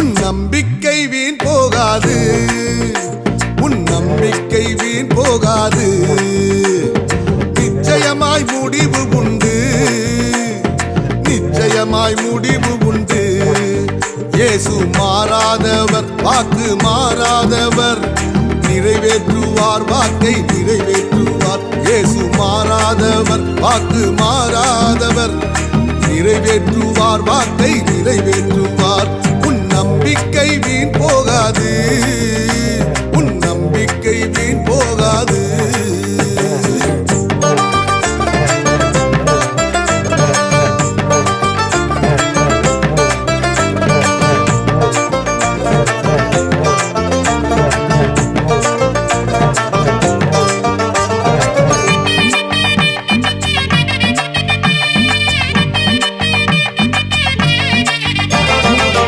உன் நம்பிக்கை வீண் போகாது. உன் நம்பிக்கை வீண் போகாது. நிச்சயமாய் முடிவு உண்டு. நிச்சயமாய் முடிவு உண்டு. இயேசு மாறாதவர் வாக்கு மாறாதவர். நிறைவேற்றுவார் வாக்கை நிறைவேற்றுவார். இயேசு மாறாதவர் வாக்கு மாறாதவர். நிறைவேற்றுவார் வாக்கை நிறைவேற்று